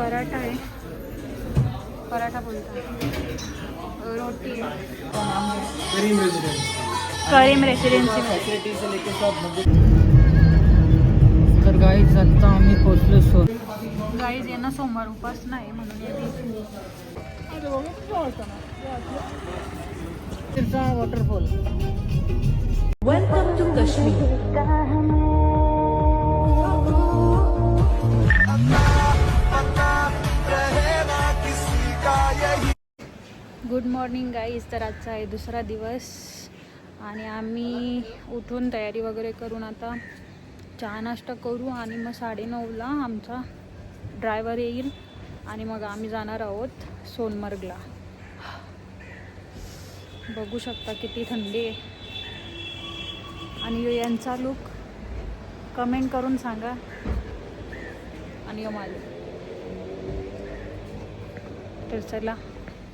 पराठा आहे. पराठा बोलतात रोटी. करीम रेसिडेन्सी फॅसिलिटी से लेके सब तर गाईच आता आम्ही पोचलो सो गाईज यांना सोमवार उपास नाही म्हणून वॉटरफॉल गुड मॉर्निंग गाईज तर आजचा आहे दुसरा दिवस आणि आम्ही उठून तयारी वगैरे करून आता चहा नाश्ता करू आणि मग साडेनऊला आमचा ड्रायव्हर येईल आणि मग आम्ही जाणार आहोत सोनमर्गला. बघू शकता किती थंडी आहे. आणि यांचा लुक कमेंट करून सांगा. आणि यो माझं. तर चला.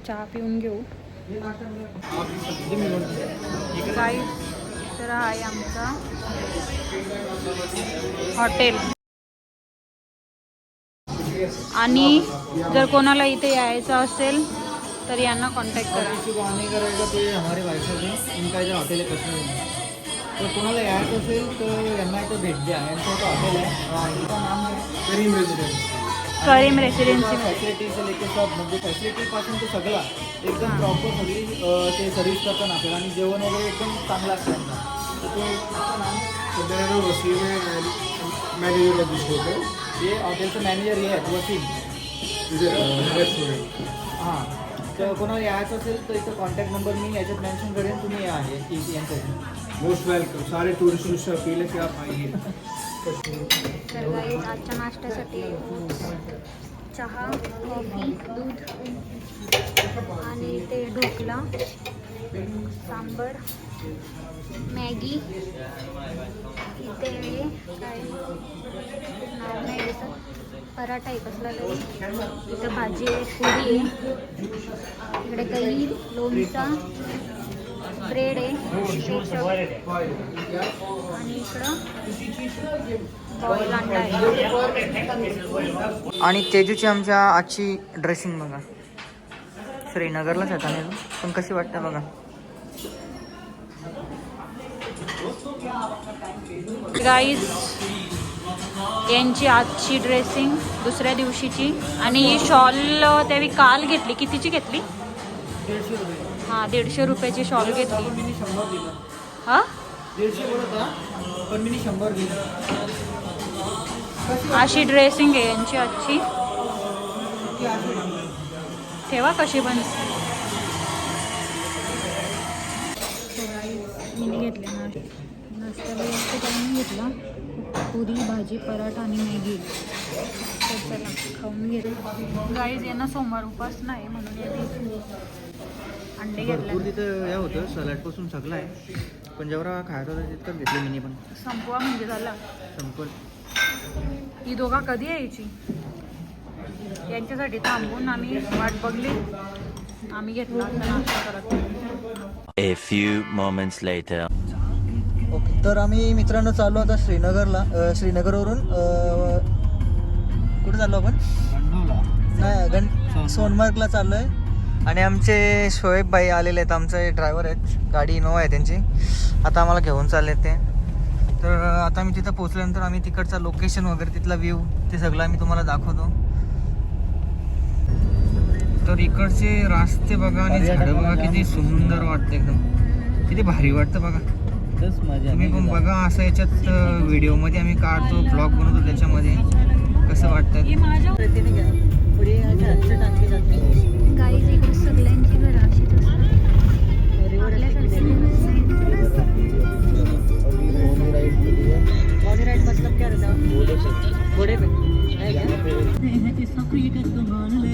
चहा पिऊन घेऊ. काही तर आहे आमचा हॉटेल आणि जर कोणाला इथे यायचं असेल तर यांना कॉन्टॅक्ट करा. तर कोणाला यायचं असेल तर यांना इथं भेट द्या यांचं हॉटेल आहे अं, इथं नाम आहे करीम रेसिडेन्सी फॅसिलिटी से लेके सब म्हणजे फॅसिलिटीपासून ते सगळं एकदम प्रॉपर सगळी अं, ते सर्व्हिस करतात आपल्याला. आणि जेवण वगैरे एकदम चांगलं असतं त्यांना. तर तो नाम मेरा नाम वसीम है मैनेजर का डिस्ट्रिक्ट हॉटेलचं मॅनेजर हे आहेत वसीम. इधर रेस्टोरेंट हां. तर कोणाला यायचं असेल तर इथं कॉन्टॅक्ट नंबर मी याच्यात मेन्शन करेन तुम्ही या हे यांच्याशी मोस्ट वेलकम सारे टूरिस्टों से अपील है कि आप आइए। तर गाईज आजच्या नाश्त्यासाठी चहा कॉफी दूध आणि ते ढोकला सांबर मॅगी इथे काय? नाव नाही पराठा आहे कसला तरी. इथं भाजी आहे पुरी आहे. इकडे काही लोणचा ब्रेड आहे आणि इकडं बॉईल अंडा आहे. आणि तेजूची आमच्या आजची ड्रेसिंग बघा. श्रीनगरलाच आहेत आम्ही पण कशी वाटते बघा. गाईज यांची आजची ड्रेसिंग दुसऱ्या दिवशीची. आणि ही शॉल त्यावेळी काल घेतली. कितीची घेतली? दीडशे रुपये. हां दीडशे रुपयाची शॉल घेतली. हां? अशी ड्रेसिंग आहे यांची आजची. ठेवा कशी पण मी घेतले ना. नाश्त्याला जास्त घेतला. पुरी भाजी पराठा आणि मॅगी. तर चला खाऊन घेतो. गाईज यांना सोमवार उपास नाही म्हणून अंडे भरपूर तिथं या होतं सॅलडपासून सगळं आहे. पण जेवढा खायचं होतं तितकंच घेतलं मी पण. संपवा म्हणजे झाला. संपल. ही दोघा कधी यायची? यांच्यासाठी थांबून आम्ही वाट बघली. आम्ही घेतला A few moments later. Okay तर आम्ही मित्रांनो चाललो आता श्रीनगरला अ, श्रीनगरवरून अ, कुठे चाललो आपण? नाही गण सोनमार्गला चाललो आहे आणि आमचे शोएब भाई आलेले आहेत आमचे ड्रायव्हर आहेत. गाडी इनोवा आहे त्यांची. आता आम्हाला घेऊन चालले ते. तर आता आम्ही तिथं पोचल्यानंतर आम्ही तिकडचा लोकेशन वगैरे तिथला व्ह्यू ते सगळं आम्ही तुम्हाला दाखवतो. तर इकडचे रास्ते बघा आणि झाडं बघा किती सुंदर वाटतं एकदम. किती भारी वाटतं बघा. तुम्ही पण बघा असं याच्यात व्हिडिओमध्ये आम्ही काढतो ब्लॉग बनवतो त्याच्यामध्ये. कसं वाटतं गाईज इकडे सगळ्यांची घरं अशीच असतात. आपल्यासारखी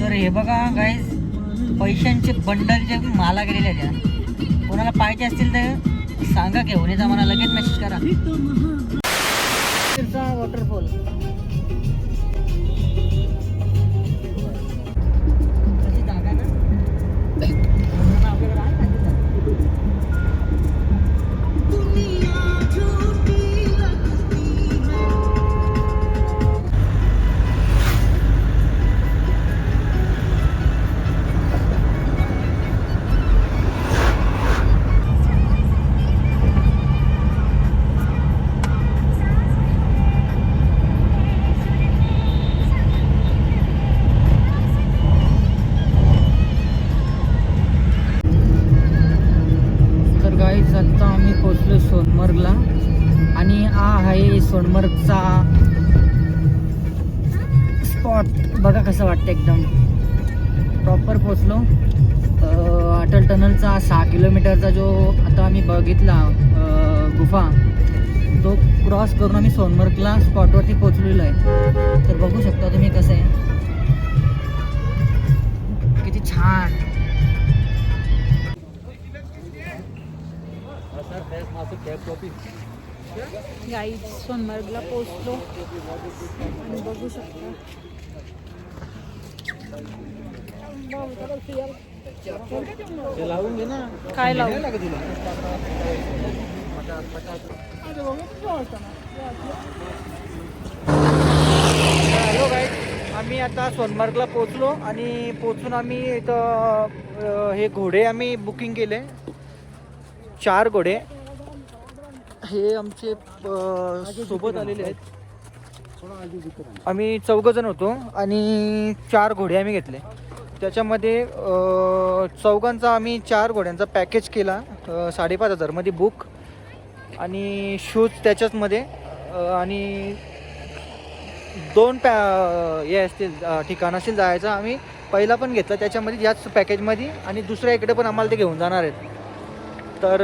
तर हे बघा गाईज पैशांचे बंडल जे माला गेलेले आहेत या. कोणाला पाहिजे असतील तर सांगा घेऊन येता मला लगेच मेसेज करा. वॉटरफॉल सोनमर्गला. आणि हा आहे सोनमर्गचा स्पॉट बघा कसं वाटतं एकदम. प्रॉपर पोचलो अटल टनलचा सहा किलोमीटरचा जो आता आम्ही बघितला गुफा तो क्रॉस करून आम्ही सोनमर्गला स्पॉटवरती पोचलेलो आहे. तर बघू शकता तुम्ही कसं आहे. किती छान. गाईज सोनमर्गला पोचलो आणि बघू शकता. लावून घे ना. काय लावू? हॅलो गाईड आम्ही आता सोनमार्गला पोचलो आणि पोचून आम्ही इथं हे घोडे आम्ही बुकिंग केले. चार घोडे. हे आमचे सोबत आलेले आहेत. आम्ही चौघजण होतो आणि चार घोडे आम्ही घेतले. त्याच्यामध्ये अं, चौघांचा आम्ही चार घोड्यांचा पॅकेज केला अं, साडेपाच हजारमध्ये बुक आणि शूज त्याच्याचमध्ये अं, आणि दोन पॅ हे असतील अ, ठिकाण असतील जायचं आम्ही पहिला पण घेतला त्याच्यामध्ये याच पॅकेजमध्ये आणि दुसऱ्या इकडे पण आम्हाला ते घेऊन जाणार आहेत. तर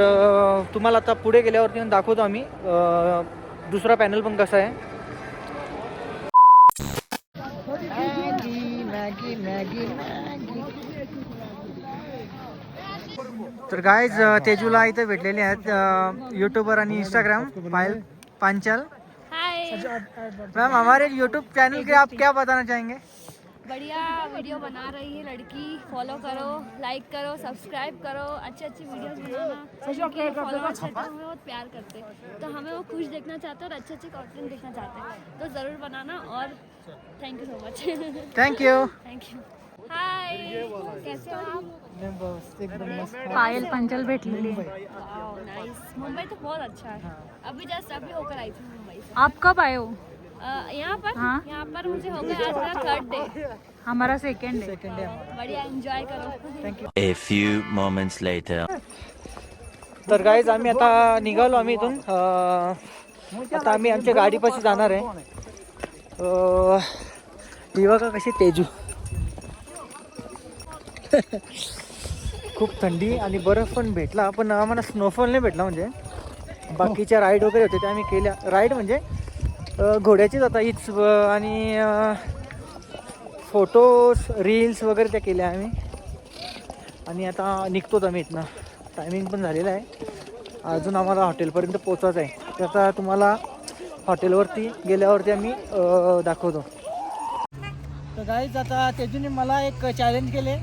तुम्हाला आता पुढे गेल्यावरती दाखवतो आम्ही. दुसरा पॅनल पण कसा आहे? तर गायज तेजूला इथे भेटलेले आहेत यूट्यूबर आणि इंस्टाग्राम पायल पांचाल. मैम हमारे यूट्यूब चैनल के आप क्या बताना चाहेंगे? बढ़िया वीडियो बना रही है लड़की। फॉलो करो लाइक करो सब्सक्राइब करो अच्छी अच्छी वीडियोस बनाना। फॉलोअर्स रहते हमें बहुत प्यार करते तो हमें वो खुश देखना चाहते हैं और अच्छे अच्छे कंटेंट देखना चाहते हैं। तो ज़रूर बनाना और thank you so much thank you thank you hi कैसे हो आप? पायल पंचल भेटलेली नाइस मुंबई तो बहुत अच्छा है। अभी जस्ट अभी होकर आई थी मुंबई आप कब आए हो? यहाँ पर? हाँ। यहाँ पर मुझे हो गया आज मेरा थर्ड डे हमारा सेकंड है बढ़िया एंजॉय करो। A few moments later. तर गाईज आम्ही आता निघालो आम्ही इथून. आता आम्ही आमच्या गाडीपाशी जाणार आहे. बघा कशी तेजू. खूप थंडी आणि बर्फ पण भेटला पण आम्हाला स्नोफॉल नाही भेटला म्हणजे. बाकीच्या राईड वगैरे होते त्या आम्ही केल्या. राईड म्हणजे घोड्याचीच आता हीच आणि फोटोज रील्स वगैरे त्या केल्या आम्ही. आणि आता निघतोच आम्ही इथनं. टायमिंग पण झालेलं आहे. अजून आम्हाला हॉटेलपर्यंत पोचायचं आहे. तर आता तुम्हाला हॉटेलवरती गेल्यावरती आम्ही दाखवतो. तर गाईज आता तेजूने मला एक चॅलेंज केले.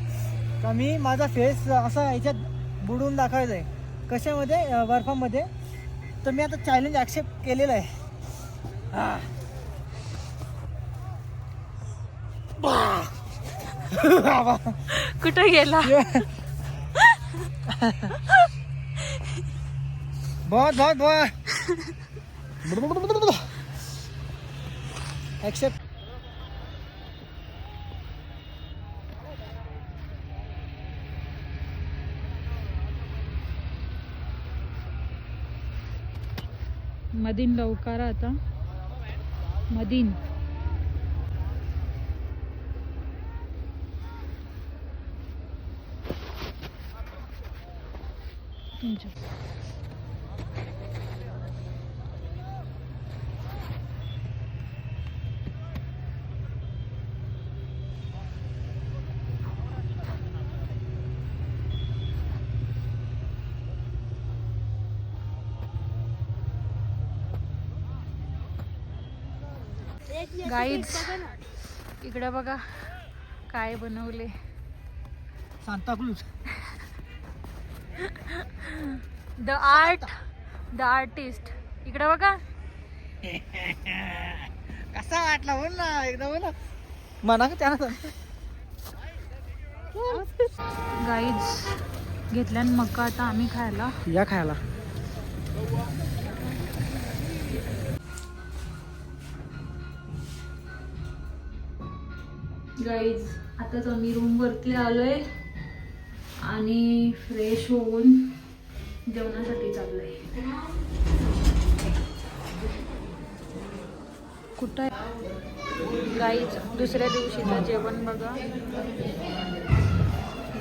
का मी माझा फेस असा ह्याच्यात बुडून दाखवायचा आहे. कशामध्ये? बर्फामध्ये. तर मी आता चॅलेंज ॲक्सेप्ट केलेलं आहे. कुठं गेला? बहुत बहुत बहुत एक्सेप्ट मदीन लवकर आता. Madin. Thank you. गाईड इकडे बघा काय बनवले. Santa Claus the art the artist इकडे बघा. कसा वाटला बोल ना एकदा बोल म्हणा त्यानं गाईज घेतल्यान मका आता आम्ही खायला. या खायला. गाईज आताच आम्ही रूमवरती आलोय आणि फ्रेश होऊन जेवणासाठी चाललोय. कुठं आहे? गाईच दुसऱ्या दिवशीचं जेवण बघा.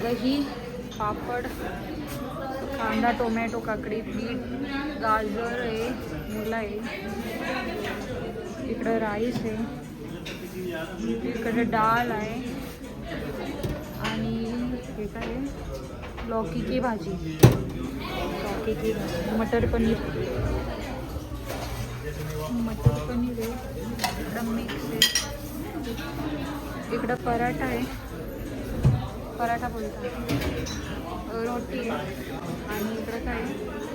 दही पापड कांदा टोमॅटो काकडी पीठ गाजर आहे मुला आहे. इकडं राईस आहे. इकडे डाळ आहे. आणि हे काय आहे? लौकीची भाजी. लौकीची भाजी. मटर पनीर. मटर पनीर आहे. इकडं मिक्स आहे. इकडं पराठा आहे. पराठा बोलतात. रोटी आहे. आणि इकडं काय आहे?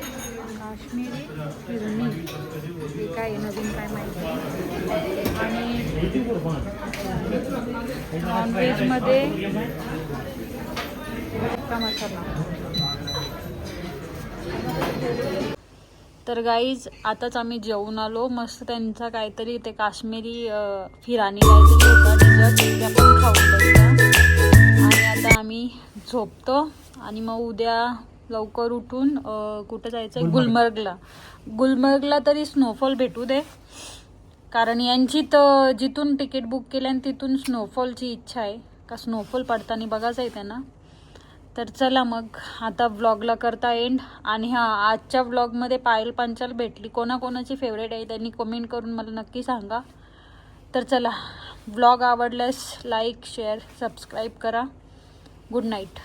काश्मीरी फिरणी. हे काय नवीन काय माहिती आणि नॉनव्हेजमध्ये टिक्का मसाला. तर गाईज आताच आम्ही जेवून आलो. मस्त त्यांचा काहीतरी ते काश्मीरी फिराणी काहीतरी होता. डिझर्ट आपण खाऊन बघता आणि आता आम्ही झोपतो. आणि मग उद्या लवकर उठून कुठं जायचं? आहे गुलमर्गला. गुलमर्गला तरी स्नोफॉल भेटू दे. कारण यांची तर जिथून तिकीट बुक केलं आणि तिथून स्नोफॉलची इच्छा आहे. का स्नोफॉल पडताना बघायचं आहे त्यांना. तर चला मग आता व्लॉगला करता एंड आणि हां आजच्या व्लॉगमध्ये पायल पांचाल भेटली. कोणाकोणाची फेवरेट आहे त्यांनी कमेंट करून मला नक्की सांगा. तर चला व्लॉग आवडल्यास लाईक शेअर सबस्क्राईब करा. Good night